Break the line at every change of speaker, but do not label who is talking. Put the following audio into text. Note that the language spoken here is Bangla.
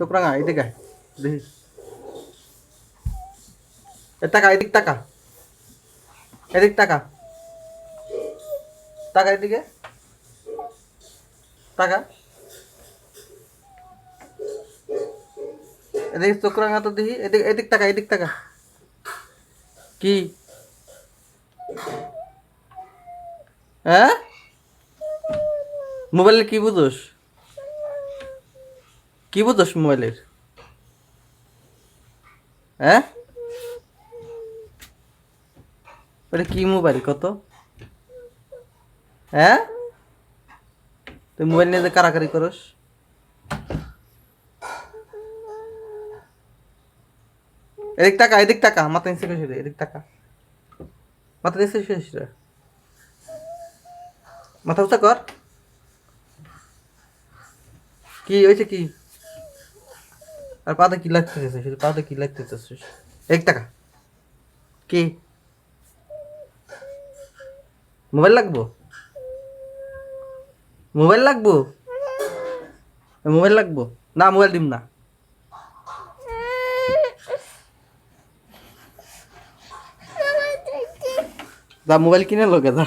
চোখ রাঙা এদিকে আয়, দেখি। এ টাকা এদিক টাকা এদিক টাকা টাকা এদিকে। টাকা এদিকে চোখ রাঙা তো দেখি। এদিক এদিক টাকা এদিক টাকা কি? হ্যাঁ? মোবাইলের কি বুঝোস? কি বুঝোস মোবাইলের? হ্যাঁ? ওটা কি মোবাইল? কত? হ্যাঁ? তুই মোবাইল নিয়ে যে কারাকারি করস? এদিক টাকা এদিক টাকা মাথা নিচে এদিক টাকা মাথা নিচে রে মাথা কর। কি হয়েছে কি? আর পাতে কি লাগতেছে? শুধু পাতে কি লাগতেছে? এক টাকা। কি? মোবাইল লাগবো? মোবাইল লাগবো? মোবাইল লাগবো? না, মোবাইল দিম না। যা, মোবাইল কিনে লোকে যা।